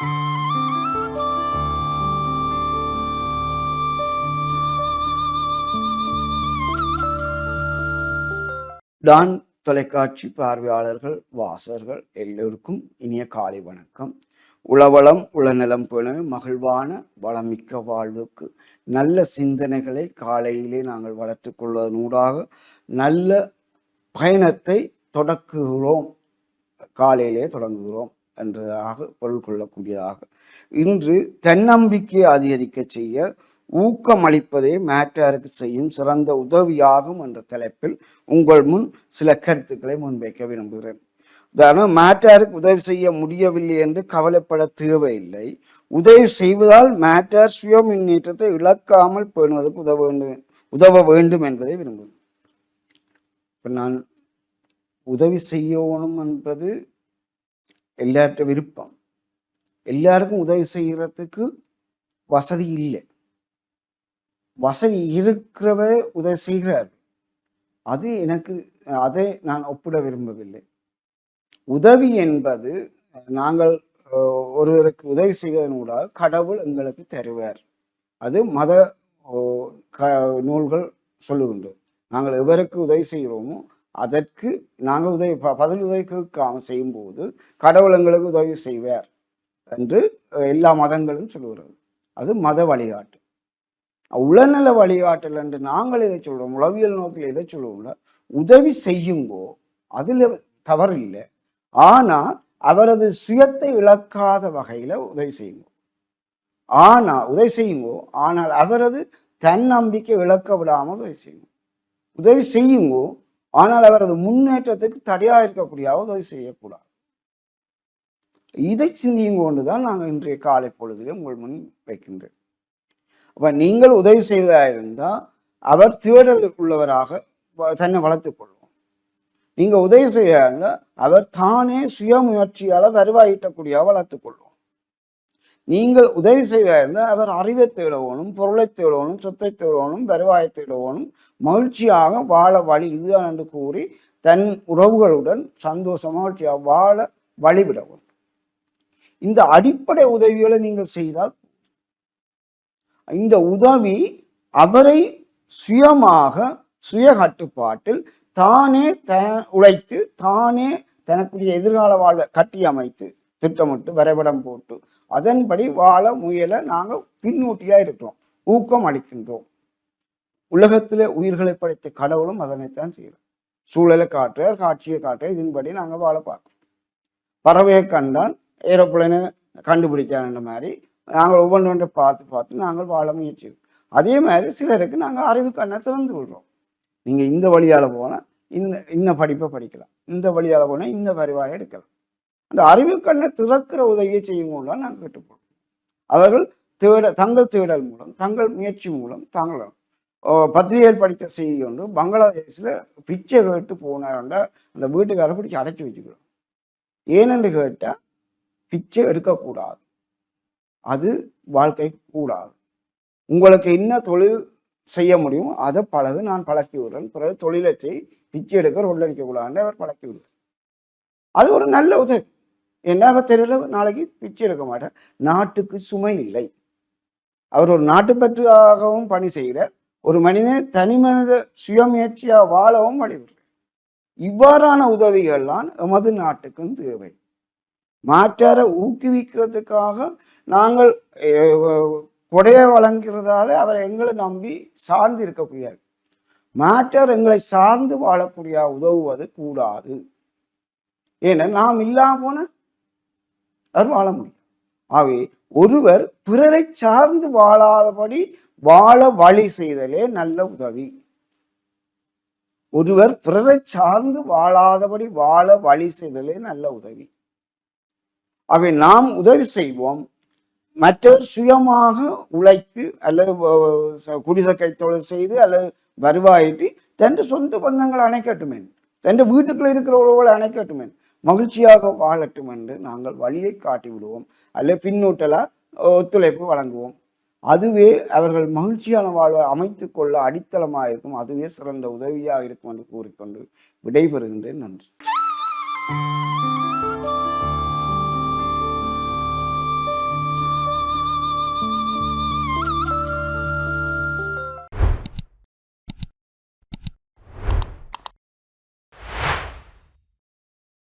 Don தொலைக்காட்சி பார்வையாளர்கள் வாசகர்கள் எல்லோருக்கும் இனிய காலை வணக்கம். உளவளம் உளநலம் பெண மகிழ்வான வளமிக்க வாழ்வுக்கு நல்ல சிந்தனைகளை காலையிலே நாங்கள் வளர்த்து கொள்வதனூடாக நல்ல பயணத்தை தொடக்குகிறோம். காலையிலே தொடங்குகிறோம். என்றதாக பொருள் கொள்ளக்கூடியதாக. இன்று தன்னம்பிக்கை அதிகரிக்க செய்ய ஊக்கமளிப்பதே மேட்டாருக்கு செய்யும் சிறந்த உதவியாகும் என்ற தலைப்பில் உங்கள் முன் சில கருத்துக்களை முன்வைக்க விரும்புகிறேன். உதாரணம் மேட்டாருக்கு உதவி செய்ய முடியவில்லை என்று கவலைப்பட தேவையில்லை. உதவி செய்வதால் மேட்டார் சுய முன்னேற்றத்தை இழக்காமல் பேணுவதற்கு உதவ வேண்டும் உதவ வேண்டும் என்பதை விரும்புகிறேன். இப்போ நான் உதவி செய்யணும் என்பது எல்லார்ட்ட விருப்பம். எல்லாருக்கும் உதவி செய்யறதுக்கு வசதி இல்லை. வசதி இருக்கிறவர் உதவி செய்கிறார். அது எனக்கு அதை நான் ஒப்பிட விரும்பவில்லை. உதவி என்பது நாங்கள் ஒருவருக்கு உதவி செய்வதனூடாக கடவுள் எங்களுக்கு தருவார். அது மத ஓ, க நூல்கள் சொல்லுகின்றது. நாங்கள் எவருக்கு உதவி செய்கிறோமோ அதற்கு நாங்கள் உதவி ப- பதில் உதவி செய்யும்போது கடவுள் எங்களுக்கு உதவி செய்வார் என்று எல்லா மதங்களும் சொல்லுகிறது. அது மத வழிகாட்டு. உளநல வழிகாட்டல் என்று நாங்கள் எதை சொல்கிறோம் உளவியல் நோக்கில் எதை சொல்லுவோம்ல? உதவி செய்யுங்கோ அதில் தவறு இல்லை ஆனால் அவரது சுயத்தை இழக்காத வகையில் உதவி செய்யுங்க. ஆனால் உதவி செய்யுங்கோ ஆனால் அவரது தன்னம்பிக்கை இழக்க விடாமல் உதவி செய்யுங்க. உதவி செய்யுங்கோ ஆனால் அவரது முன்னேற்றத்துக்கு தடையாக இருக்கக்கூடிய உதவி செய்யக்கூடாது. இதை சிந்தியும் கொண்டுதான் நாங்கள் இன்றைய காலை பொழுதிலே உங்கள் முன் வைக்கின்றேன் அப்ப நீங்கள் உதவி செய்வதாக இருந்தால் அவர் தேடல் உள்ளவராக வ- தன்னை வளர்த்து கொள்வோம். நீங்க உதவி செய்ய அவர் தானே சுயமுயற்சியால வருவாயிட்டக்கூடிய வளர்த்துக் கொள்வோம். நீங்கள் உதவி செய்வதாயிருந்தால் அவர் அறிவை தேடவோனும் பொருளை தேடணும் சொத்தை தேடணும் வருவாயை தேடணும் மகிழ்ச்சியாக வாழ வழி இதுதான் என்று கூறி தன் உறவுகளுடன் சந்தோஷ மகிழ்ச்சியாக வாழ வழிவிடவும் இந்த அடிப்படை உதவிகளை நீங்கள் செய்தால் இந்த உதவி அவரை சுயமாக சுய கட்டுப்பாட்டில் தானே த உழைத்து தானே தனக்குரிய எதிர்கால வாழ்வை கட்டி அமைத்து திட்டமிட்டு வரைபடம் போட்டு அதன்படி வாழ முயல நாங்கள் பின்னூட்டியா இருக்கிறோம். ஊக்கம் அளிக்கின்றோம். உலகத்திலே உயிர்களை படைத்த கடவுளும் அதனைத்தான் செய்கிறோம் சூழலை காற்று காட்சியை காற்று இதன்படி நாங்கள் வாழ பார்க்கிறோம். பறவையை கண்டான் ஏரோப்ளேனை கண்டுபிடிக்கான்ற மாதிரி நாங்கள் ஒவ்வொன்றை பார்த்து பார்த்து நாங்கள் வாழ முயற்சி அதே மாதிரி சிலருக்கு நாங்கள் அறிவு கண்ணை திறந்து விடுறோம். நீங்கள் இந்த வழியால் போனால் இந்த இன்ன படிப்பை படிக்கலாம். இந்த வழியால் போனால் இந்த வருவாயை எடுக்கலாம். அந்த அறிவு கண்ணை திறக்கிற உதவியை செய்யும் மூலம் நாங்கள் கேட்டுப்போம் அவர்கள் தேட தங்கள் தேடல் மூலம் தங்கள் முயற்சி மூலம் தாங்கள் பத்திரிகையில் படித்த செய்தி ஒன்று பங்களாதேஷில் பிச்சை கேட்டு போனாருண்டா அந்த வீட்டுக்காரரை பிடிச்சி அடைச்சி வச்சுக்கிறோம் ஏனென்று கேட்டால் பிச்சை எடுக்கக்கூடாது. அது வாழ்க்கை கூடாது. உங்களுக்கு என்ன தொழில் செய்ய முடியும் அதை பழகு நான் பழக்கி விடுறேன். பிறகு தொழிலை செய் பிச்சை எடுக்க ரொல்லடிக்க கூடாதுன்னு அவர் பழக்கி விடுவார் அது ஒரு நல்ல உதவி. என்ன தெரியல நாளைக்கு பிச்சை எடுக்க மாட்டார். நாட்டுக்கு சுமை இல்லை. அவர் ஒரு நாட்டுப்பற்றாகவும் பணி செய்கிறார். ஒரு மனிதன் தனி மனித சுயமுயற்சியாக வாழவும் வழிவிடுறார் இவ்வாறான உதவிகள்லாம் எமது நாட்டுக்கும் தேவை. மாற்றார ஊக்குவிக்கிறதுக்காக நாங்கள் கொடையை வழங்குறதால அவர் எங்களை நம்பி சார்ந்து இருக்கக்கூடிய மாற்றார் எங்களை சார்ந்து வாழக்கூடிய உதவுவது கூடாது. ஏன்னா நாம் இல்லாம போன அவர் வாழ முடியும். ஆகவே ஒருவர் பிறரை சார்ந்து வாழாதபடி வாழ வழி செய்தலே நல்ல உதவி. ஒருவர் பிறரை சார்ந்து வாழாதபடி வாழ வழி செய்தலே நல்ல உதவி. ஆகவே நாம் உதவி செய்வோம். மற்றவர் சுயமாக உழைத்து அல்லது குடிசை தொழில் செய்து அல்லது வருவாயிட்டு தன் சொந்த பந்தங்களை அணைக்கட்டுமேன். தன் வீட்டுக்குள்ள இருக்கிற அணைக்கட்டுமேன். மகிழ்ச்சியாக வாழட்டும் என்று நாங்கள் வழியை காட்டி விடுவோம் அல்லது பின்னூட்டலா ஒத்துழைப்பு வழங்குவோம். அதுவே அவர்கள் மகிழ்ச்சியான வாழ்வை அமைத்து கொள்ள அடித்தளமாக இருக்கும் அதுவே சிறந்த உதவியாக இருக்கும் என்று கூறிக்கொண்டு விடைபெறுகின்றேன். நன்றி.